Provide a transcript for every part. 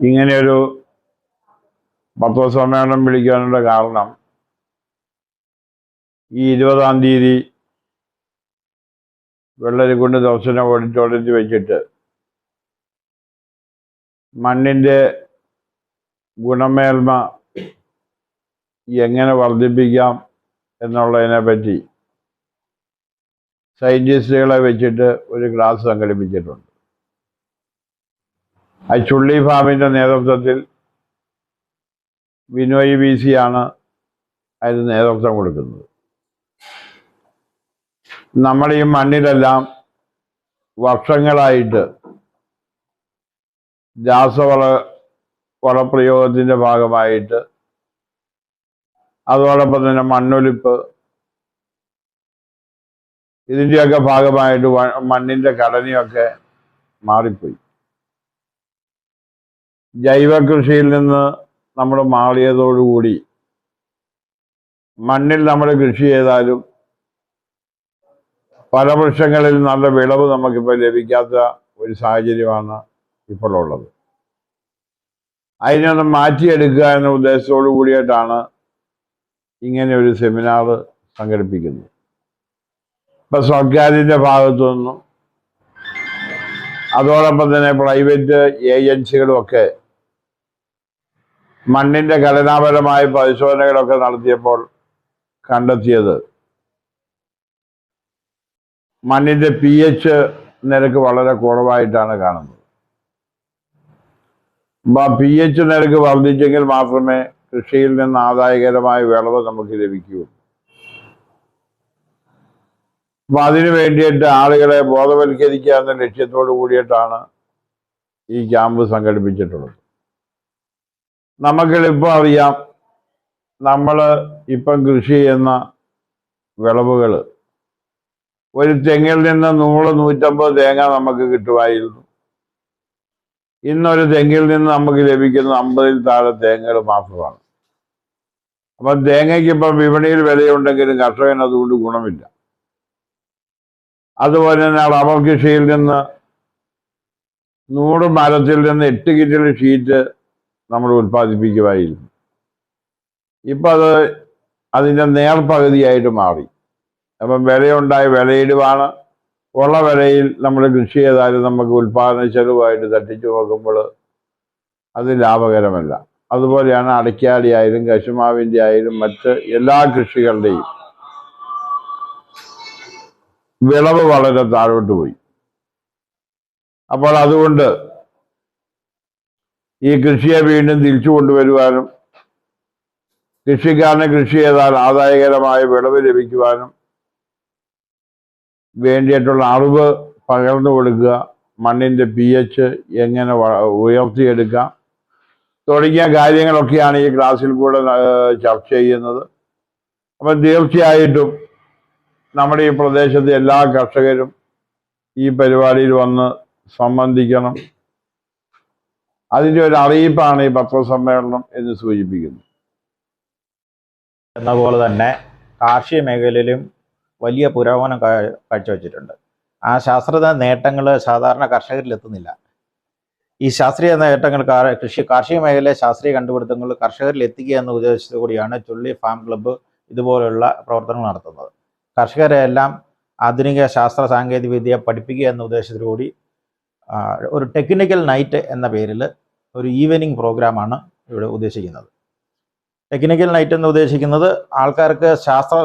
ഇങ്ങനെയൊരു പത്രസമ്മേളനം വിളിക്കാനുള്ള കാരണം ഈ ഇരുപതാം തീയതി വെള്ളരിക്കുണ്ട് ദർശന ഓഡിറ്റോറിയത്തിൽ വെച്ചിട്ട് മണ്ണിന്റെ ഗുണമേന്മ എങ്ങനെ വർദ്ധിപ്പിക്കാം എന്നുള്ളതിനെ പറ്റി സയന്റിസ്റ്റുകളെ വെച്ചിട്ട് ഒരു ക്ലാസ് സംഘടിപ്പിച്ചിട്ടുണ്ട്. ആ ചുള്ളി ഫാമിന്റെ നേതൃത്വത്തിൽ വിനോയ് വി സി ആണ് അതിന് നേതൃത്വം കൊടുക്കുന്നത്. നമ്മുടെ ഈ മണ്ണിലെല്ലാം വർഷങ്ങളായിട്ട് രാസവള വളപ്രയോഗത്തിന്റെ ഭാഗമായിട്ട് അതോടൊപ്പം തന്നെ മണ്ണൊലിപ്പ് ഇതിന്റെയൊക്കെ ഭാഗമായിട്ട് മണ്ണിന്റെ ഘടനയൊക്കെ മാറിപ്പോയി. ജൈവ കൃഷിയിൽ നിന്ന് നമ്മൾ മാറിയതോടുകൂടി മണ്ണിൽ നമ്മൾ കൃഷി ചെയ്താലും പല വൃക്ഷങ്ങളിൽ നല്ല വിളവ് നമുക്കിപ്പോൾ ലഭിക്കാത്ത ഒരു സാഹചര്യമാണ് ഇപ്പോൾ ഉള്ളത്. അതിനൊന്ന് മാറ്റിയെടുക്കുക എന്ന ഉദ്ദേശത്തോടു കൂടിയിട്ടാണ് ഇങ്ങനെ ഒരു സെമിനാർ സംഘടിപ്പിക്കുന്നത്. ഇപ്പം സർക്കാരിന്റെ ഭാഗത്തു നിന്നും അതോടൊപ്പം തന്നെ പ്രൈവറ്റ് ഏജൻസികളുമൊക്കെ മണ്ണിന്റെ ഘടനാപരമായ പരിശോധനകളൊക്കെ നടത്തിയപ്പോൾ കണ്ടെത്തിയത്. മണ്ണിന്റെ പി എച്ച് നിരക്ക് വളരെ കുറവായിട്ടാണ് കാണുന്നത്. അപ്പം പി എച്ച് നിരക്ക് വർദ്ധിച്ചെങ്കിൽ മാത്രമേ കൃഷിയിൽ നിന്ന് ആദായകരമായ വിളവ് നമുക്ക് ലഭിക്കുകയുള്ളൂ. അപ്പം അതിനു വേണ്ടിയിട്ട് ആളുകളെ ബോധവൽക്കരിക്കുക എന്ന ലക്ഷ്യത്തോടു കൂടിയിട്ടാണ് ഈ ക്യാമ്പ് സംഘടിപ്പിച്ചിട്ടുള്ളത്. നമുക്കിപ്പോൾ അറിയാം. നമ്മൾ ഇപ്പം കൃഷി ചെയ്യുന്ന വിളവുകൾ ഒരു തെങ്ങിൽ നിന്ന് നൂറ് നൂറ്റമ്പത് തേങ്ങ നമുക്ക് കിട്ടുമായിരുന്നു. ഇന്നൊരു തെങ്ങിൽ നിന്ന് നമുക്ക് ലഭിക്കുന്ന അമ്പതിൽ താഴെ തേങ്ങകൾ മാത്രമാണ്. അപ്പം തേങ്ങയ്ക്ക് ഇപ്പം വിപണിയിൽ വിലയുണ്ടെങ്കിലും കർഷകന് അതുകൊണ്ട് ഗുണമില്ല. അതുപോലെ തന്നെ റബ്ബർ കൃഷിയിൽ നിന്ന് നൂറ് മരത്തിൽ നിന്ന് എട്ട് കിറ്റിൽ ഷീറ്റ് നമ്മൾ ഉൽപ്പാദിപ്പിക്കുമായിരുന്നു ഇപ്പം അത് അതിന്റെ നേർപകുതിയായിട്ട് മാറി. അപ്പം വിലയുണ്ടായ വിലയിടുവാണ്. ഉള്ള വിലയിൽ നമ്മൾ കൃഷി ചെയ്താലും നമുക്ക് ഉൽപ്പാദന ചെലവായിട്ട് തട്ടിച്ചു നോക്കുമ്പോൾ അത് ലാഭകരമല്ല. അതുപോലെയാണ് അടയ്ക്കാടി ആയാലും കശുമാവിന്റെ ആയാലും മറ്റ് എല്ലാ കൃഷികളുടെയും വിളവ് വളരെ താഴോട്ട് പോയി. അപ്പോൾ അതുകൊണ്ട് ഈ കൃഷിയെ വീണ്ടും തിരിച്ചു കൊണ്ടുവരുവാനും കൃഷിക്കാരന് കൃഷി ചെയ്താൽ ആദായകരമായ വിളവ് ലഭിക്കുവാനും വേണ്ടിയിട്ടുള്ള അറിവ് പകർന്നു കൊടുക്കുക മണ്ണിന്റെ പി എച്ച് എങ്ങനെ ഉയർത്തിയെടുക്കാം തുടങ്ങിയ കാര്യങ്ങളൊക്കെയാണ് ഈ ക്ലാസ്സിൽ കൂടെ ചർച്ച ചെയ്യുന്നത്. അപ്പം തീർച്ചയായിട്ടും നമ്മുടെ ഈ പ്രദേശത്തെ എല്ലാ കർഷകരും ഈ പരിപാടിയിൽ വന്ന് സംബന്ധിക്കണം. അതിന്റെ ഒരു അറിയിപ്പാണ് ഈ പത്രസമ്മേളനം എന്ന് സൂചിപ്പിക്കുന്നു. എന്ന പോലെ തന്നെ കാർഷിക മേഖലയിലും വലിയ പുരോഗമനം കാഴ്ചവെച്ചിട്ടുണ്ട്. ആ ശാസ്ത്രീയ നേട്ടങ്ങൾ സാധാരണ കർഷകരിൽ എത്തുന്നില്ല. ഈ ശാസ്ത്രീയ നേട്ടങ്ങൾ കൃഷി കാർഷിക മേഖലയിലെ ശാസ്ത്രീയ കണ്ടുപിടുത്തങ്ങൾ കർഷകരിൽ എത്തിക്കുക എന്ന ഉദ്ദേശത്തോടുകൂടിയാണ് ചുള്ളി ഫാം ക്ലബ്ബ് ഇതുപോലുള്ള പ്രവർത്തനങ്ങൾ നടത്തുന്നത്. കർഷകരെ എല്ലാം ആധുനിക ശാസ്ത്ര സാങ്കേതിക വിദ്യ പഠിപ്പിക്കുക എന്ന ഉദ്ദേശത്തോടുകൂടി ഒരു ടെക്നിക്കൽ നൈറ്റ് എന്ന പേരിൽ ഒരു ഈവനിങ് പ്രോഗ്രാമാണ് ഇവിടെ ഉദ്ദേശിക്കുന്നത്. ടെക്നിക്കൽ നൈറ്റ് എന്ന് ഉദ്ദേശിക്കുന്നത് ആൾക്കാർക്ക് ശാസ്ത്ര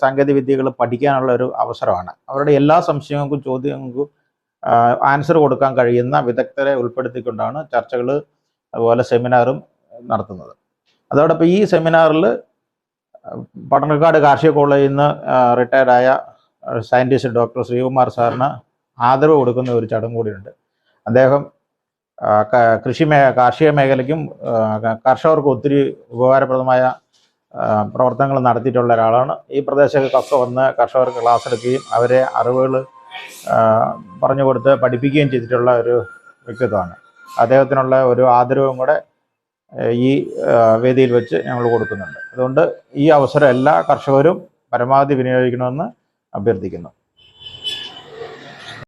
സാങ്കേതിക വിദ്യകൾ പഠിക്കാനുള്ള ഒരു അവസരമാണ്. അവരുടെ എല്ലാ സംശയങ്ങൾക്കും ചോദ്യങ്ങൾക്കും ആൻസർ കൊടുക്കാൻ കഴിയുന്ന വിദഗ്ധരെ ഉൾപ്പെടുത്തിക്കൊണ്ടാണ് ചർച്ചകൾ അതുപോലെ സെമിനാറും നടത്തുന്നത്. അതോടൊപ്പം ഈ സെമിനാറിൽ പട്ടണക്കാട് കാർഷിക കോളേജിൽ നിന്ന് റിട്ടയർഡായ സയന്റിസ്റ്റ് ഡോക്ടർ ശ്രീകുമാർ സാറിന് ആദരവ് കൊടുക്കുന്ന ഒരു ചടങ്ങ് കൂടിയുണ്ട്. അദ്ദേഹം കൃഷി മേ കാർഷിക മേഖലയ്ക്കും കർഷകർക്ക് ഒത്തിരി ഉപകാരപ്രദമായ പ്രവർത്തനങ്ങൾ നടത്തിയിട്ടുള്ള ഒരാളാണ്. ഈ പ്രദേശത്തൊക്കെ വന്ന് കർഷകർക്ക് ക്ലാസ് എടുക്കുകയും അവരെ അറിവുകൾ പറഞ്ഞു കൊടുത്ത് പഠിപ്പിക്കുകയും ചെയ്തിട്ടുള്ള ഒരു വ്യക്തിത്വമാണ്. അദ്ദേഹത്തിനുള്ള ഒരു ആദരവും കൂടെ ഈ വേദിയിൽ വെച്ച് ഞങ്ങൾ കൊടുക്കുന്നുണ്ട്. അതുകൊണ്ട് ഈ അവസരം എല്ലാ കർഷകരും പരമാവധി വിനിയോഗിക്കണമെന്ന് അഭ്യർത്ഥിക്കുന്നു.